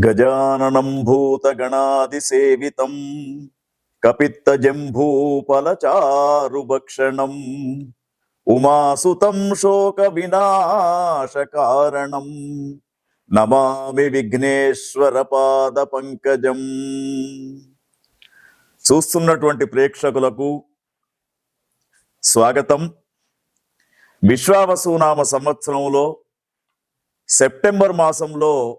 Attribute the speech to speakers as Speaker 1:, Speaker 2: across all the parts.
Speaker 1: గజాననం భూతగణాదిసేవితం కపిత్తజంభూపలచారుభక్షణం ఉమాసుతం శోక వినాశకారణం నమామి విఘ్నేశ్వర పాద పంకజం చూస్తున్నటువంటి ప్రేక్షకులకు స్వాగతం. విశ్వావసునామ సంవత్సరంలో సెప్టెంబర్ మాసంలో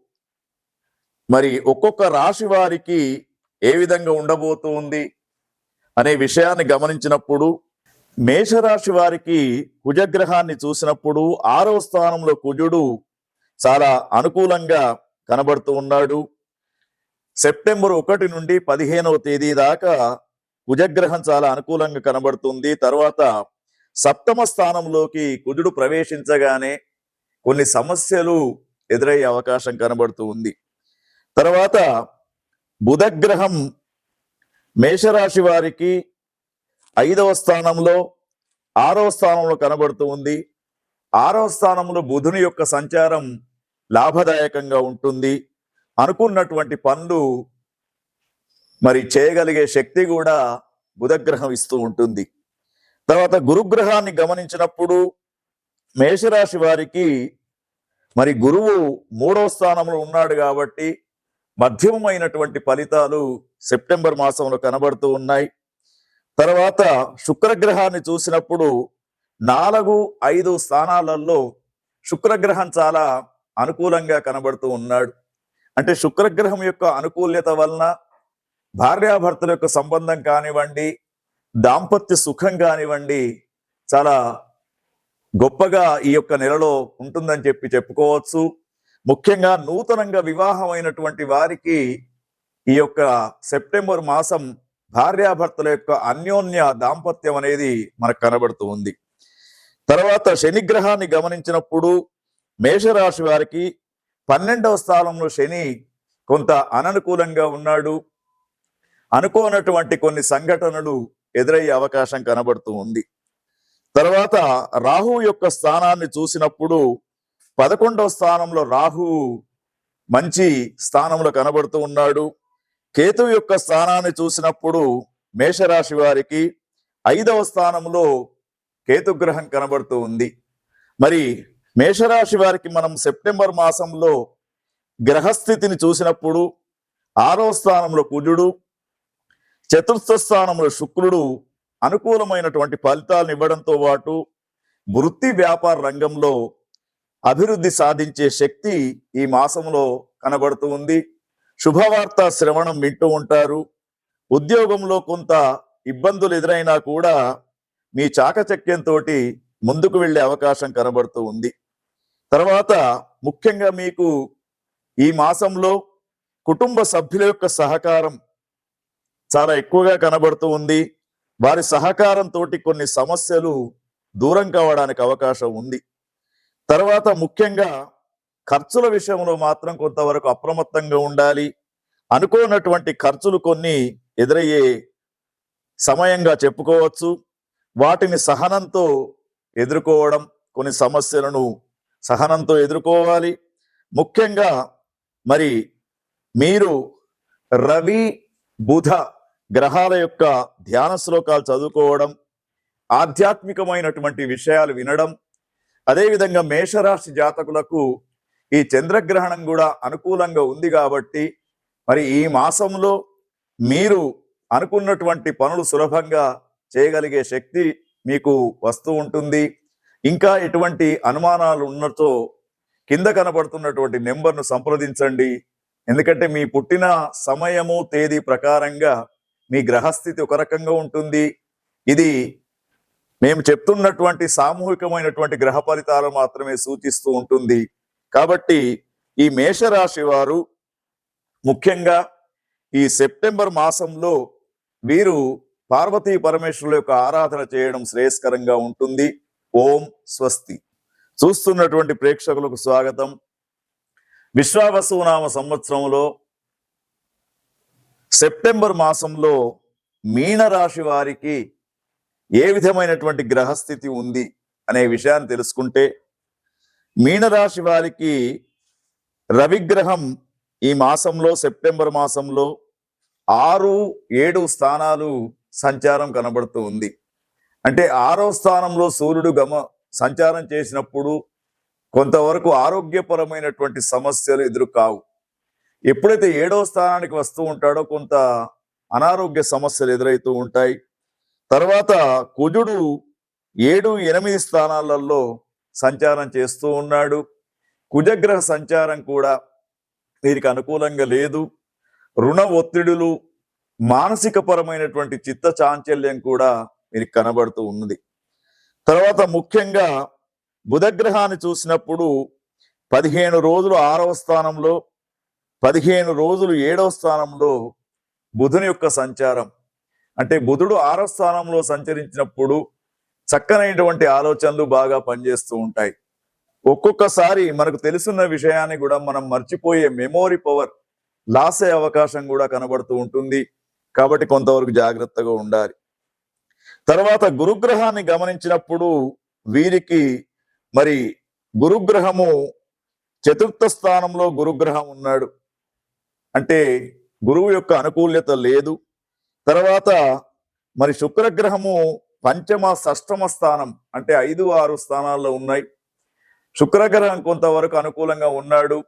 Speaker 1: మరి ఒక్కొక్క రాశి వారికి ఏ విధంగా ఉండబోతూ ఉంది అనే విషయాన్ని గమనించినప్పుడు మేషరాశి వారికి కుజగ్రహాన్ని చూసినప్పుడు ఆరవ స్థానంలో కుజుడు చాలా అనుకూలంగా కనబడుతూ ఉన్నాడు. సెప్టెంబర్ ఒకటి నుండి పదిహేనవ తేదీ దాకా కుజగ్రహం చాలా అనుకూలంగా కనబడుతుంది. తర్వాత సప్తమ స్థానంలోకి కుజుడు ప్రవేశించగానే కొన్ని సమస్యలు ఎదురయ్యే అవకాశం కనబడుతూ ఉంది. తర్వాత బుధగ్రహం మేషరాశి వారికి ఐదవ స్థానంలో ఆరవ స్థానంలో కనబడుతూ ఉంది. ఆరవ స్థానంలో బుధుని యొక్క సంచారం లాభదాయకంగా ఉంటుంది. అనుకున్నటువంటి పనులు మరి చేయగలిగే శక్తి కూడా బుధగ్రహం ఇస్తూ ఉంటుంది. తర్వాత గురుగ్రహాన్ని గమనించినప్పుడు మేషరాశి వారికి మరి గురువు మూడవ స్థానంలో ఉన్నాడు కాబట్టి మధ్యమమైనటువంటి ఫలితాలు సెప్టెంబర్ మాసంలో కనబడుతూ ఉన్నాయి. తర్వాత శుక్రగ్రహాన్ని చూసినప్పుడు నాలుగు ఐదు స్థానాలలో శుక్రగ్రహం చాలా అనుకూలంగా కనబడుతూ ఉన్నాడు. అంటే శుక్రగ్రహం యొక్క అనుకూల్యత వలన భార్యాభర్తల యొక్క సంబంధం కానివ్వండి దాంపత్య సుఖం కానివ్వండి చాలా గొప్పగా ఈ యొక్క నెలలో ఉంటుందని చెప్పి చెప్పుకోవచ్చు. ముఖ్యంగా నూతనంగా వివాహమైనటువంటి వారికి ఈ యొక్క సెప్టెంబర్ మాసం భార్యాభర్తల యొక్క అన్యోన్య దాంపత్యం అనేది మనకు కనబడుతూ ఉంది. తర్వాత శనిగ్రహాన్ని గమనించినప్పుడు మేషరాశి వారికి పన్నెండవ స్థానంలో శని కొంత అననుకూలంగా ఉన్నాడు. అనుకోనటువంటి కొన్ని సంఘటనలు ఎదురయ్యే అవకాశం కనబడుతూ ఉంది. తర్వాత రాహు యొక్క స్థానాన్ని చూసినప్పుడు పదకొండవ స్థానంలో రాహు మంచి స్థానంలో కనబడుతూ ఉన్నాడు. కేతు యొక్క స్థానాన్ని చూసినప్పుడు మేషరాశి వారికి ఐదవ స్థానంలో కేతుగ్రహం కనబడుతూ ఉంది. మరి మేషరాశి వారికి మనం సెప్టెంబర్ మాసంలో గ్రహస్థితిని చూసినప్పుడు ఆరవ స్థానంలో కుజుడు చతుర్థ స్థానంలో శుక్రుడు అనుకూలమైనటువంటి ఫలితాలను ఇవ్వడంతో పాటు వృత్తి వ్యాపార రంగంలో అభివృద్ధి సాధించే శక్తి ఈ మాసంలో కనబడుతూ ఉంది. శుభవార్త శ్రవణం వింటూ ఉంటారు. ఉద్యోగంలో కొంత ఇబ్బందులు ఎదురైనా కూడా మీ చాకచక్యంతో ముందుకు వెళ్ళే అవకాశం కనబడుతూ ఉంది. తర్వాత ముఖ్యంగా మీకు ఈ మాసంలో కుటుంబ సభ్యుల యొక్క సహకారం చాలా ఎక్కువగా కనబడుతూ ఉంది. వారి సహకారంతో కొన్ని సమస్యలు దూరం కావడానికి అవకాశం ఉంది. తర్వాత ముఖ్యంగా ఖర్చుల విషయంలో మాత్రం కొంతవరకు అప్రమత్తంగా ఉండాలి అనుకోనటువంటి ఖర్చులు కొన్ని ఎదురయ్యే సమయంగా చెప్పుకోవచ్చు. వాటిని సహనంతో ఎదుర్కోవడం కొన్ని సమస్యలను సహనంతో ఎదుర్కోవాలి. ముఖ్యంగా మరి మీరు రవి బుధ గ్రహాల యొక్క ధ్యాన శ్లోకాలు చదువుకోవడం ఆధ్యాత్మికమైనటువంటి విషయాలు వినడం అదేవిధంగా మేషరాశి జాతకులకు ఈ చంద్రగ్రహణం కూడా అనుకూలంగా ఉంది కాబట్టి మరి ఈ మాసంలో మీరు అనుకున్నటువంటి పనులు సులభంగా చేయగలిగే శక్తి మీకు వస్తూ ఉంటుంది. ఇంకా ఎటువంటి అనుమానాలు ఉన్నతో కింద కనబడుతున్నటువంటి నెంబర్ను సంప్రదించండి. ఎందుకంటే మీ పుట్టిన సమయము తేదీ ప్రకారంగా మీ గ్రహస్థితి ఒక రకంగా ఉంటుంది. ఇది మేము చెప్తున్నటువంటి సామూహికమైనటువంటి గ్రహ ఫలితాలు మాత్రమే సూచిస్తూ ఉంటుంది. కాబట్టి ఈ మేషరాశి వారు ముఖ్యంగా ఈ సెప్టెంబర్ మాసంలో వీరు పార్వతీ పరమేశ్వరుల యొక్క ఆరాధన చేయడం శ్రేయస్కరంగా ఉంటుంది. ఓం స్వస్తి. చూస్తున్నటువంటి ప్రేక్షకులకు స్వాగతం. విశ్వావసునామ సంవత్సరంలో సెప్టెంబర్ మాసంలో మీనరాశి వారికి ఏ విధమైనటువంటి గ్రహస్థితి ఉంది అనే విషయాన్ని తెలుసుకుంటే మీనరాశి వారికి రవిగ్రహం ఈ మాసంలో సెప్టెంబర్ మాసంలో ఆరు ఏడు స్థానాలు సంచారం కనబడుతూ ఉంది. అంటే ఆరో స్థానంలో సూర్యుడు గమ సంచారం చేసినప్పుడు కొంతవరకు ఆరోగ్యపరమైనటువంటి సమస్యలు ఎదురు కావు ఎప్పుడైతే ఏడో స్థానానికి వస్తూ ఉంటాడో కొంత అనారోగ్య సమస్యలు ఎదురవుతూ ఉంటాయి. తర్వాత కుజుడు ఏడు ఎనిమిది స్థానాలలో సంచారం చేస్తూ ఉన్నాడు. కుజగ్రహ సంచారం కూడా వీరికి అనుకూలంగా లేదు. రుణ ఒత్తిడులు మానసిక పరమైనటువంటి చిత్త చాంచల్యం కూడా వీరికి కనబడుతూ ఉన్నది. తర్వాత ముఖ్యంగా బుధగ్రహాన్ని చూసినప్పుడు పదిహేను రోజులు ఆరవ స్థానంలో పదిహేను రోజులు ఏడవ స్థానంలో బుధుని యొక్క సంచారం అంటే బుధుడు ఆరవ స్థానంలో సంచరించినప్పుడు చక్కనైనటువంటి ఆలోచనలు బాగా పనిచేస్తూ ఉంటాయి. ఒక్కొక్కసారి మనకు తెలుసున్న విషయాన్ని కూడా మనం మర్చిపోయే మెమోరీ పవర్ లాస్ అయ్యే అవకాశం కూడా కనబడుతూ ఉంటుంది. కాబట్టి కొంతవరకు జాగ్రత్తగా ఉండాలి. తర్వాత గురుగ్రహాన్ని గమనించినప్పుడు వీరికి మరి గురుగ్రహము చతుర్థ స్థానంలో గురుగ్రహం ఉన్నాడు. అంటే గురువు యొక్క అనుకూల్యత లేదు. తర్వాత మరి శుక్రగ్రహము పంచమ షష్టమ స్థానం అంటే ఐదు ఆరు స్థానాల్లో ఉన్నాయి. శుక్రగ్రహం కొంతవరకు అనుకూలంగా ఉన్నాడు.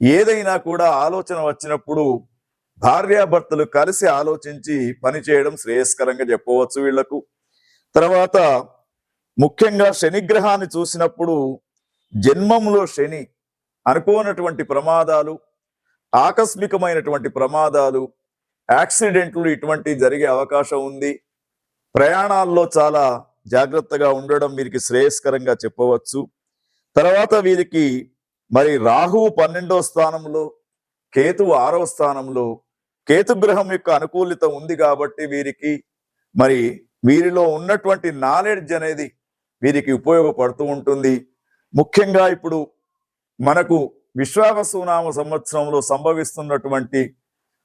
Speaker 1: ఏదైనా కూడా ఆలోచన వచ్చినప్పుడు భార్యాభర్తలు కలిసి ఆలోచించి పని చేయడం శ్రేయస్కరంగా చెప్పవచ్చు వీళ్ళకు తర్వాత ముఖ్యంగా శనిగ్రహాన్ని చూసినప్పుడు జన్మంలో శని అనుకోనటువంటి ప్రమాదాలు ఆకస్మికమైనటువంటి ప్రమాదాలు యాక్సిడెంట్లు ఇటువంటి జరిగే అవకాశం ఉంది. ప్రయాణాల్లో చాలా జాగ్రత్తగా ఉండడం వీరికి శ్రేయస్కరంగా చెప్పవచ్చు. తర్వాత వీరికి మరి రాహువు పన్నెండవ స్థానంలో కేతువు ఆరవ స్థానంలో కేతు గ్రహం యొక్క అనుకూలిత ఉంది కాబట్టి వీరికి మరి వీరిలో ఉన్నటువంటి నాలెడ్జ్ అనేది వీరికి ఉపయోగపడుతూ ఉంటుంది. ముఖ్యంగా ఇప్పుడు మనకు విశ్వావసునామ సంవత్సరంలో సంభవిస్తున్నటువంటి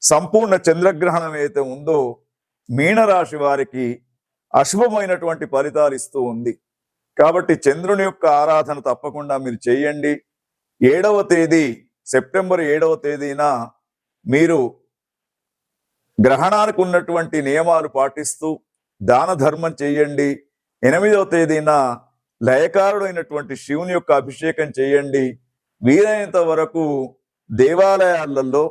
Speaker 1: సంపూర్ణ చంద్రగ్రహణం ఏదైతే ఉందో మీనరాశి వారికి అశుభమైనటువంటి ఫలితాలు ఇస్తూ ఉంది. కాబట్టి చంద్రుని యొక్క ఆరాధన తప్పకుండా మీరు చేయండి. ఏడవ తేదీ సెప్టెంబర్ ఏడవ తేదీన మీరు గ్రహణానికి ఉన్నటువంటి నియమాలు పాటిస్తూ దాన ధర్మం చేయండి. ఎనిమిదవ తేదీన లయకారుడైనటువంటి శివుని యొక్క అభిషేకం చేయండి. వీలైనంత వరకు దేవాలయాలలో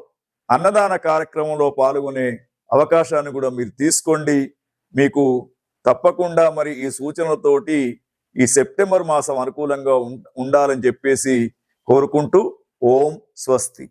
Speaker 1: అన్నదాన కార్యక్రమంలో పాల్గొనే అవకాశాన్ని కూడా మీరు తీసుకోండి. మీకు తప్పకుండా మరి ఈ సూచనలతోటి ఈ సెప్టెంబర్ మాసం అనుకూలంగా ఉం- ఉండాలని చెప్పేసి కోరుకుంటూ ఓం స్వస్తి.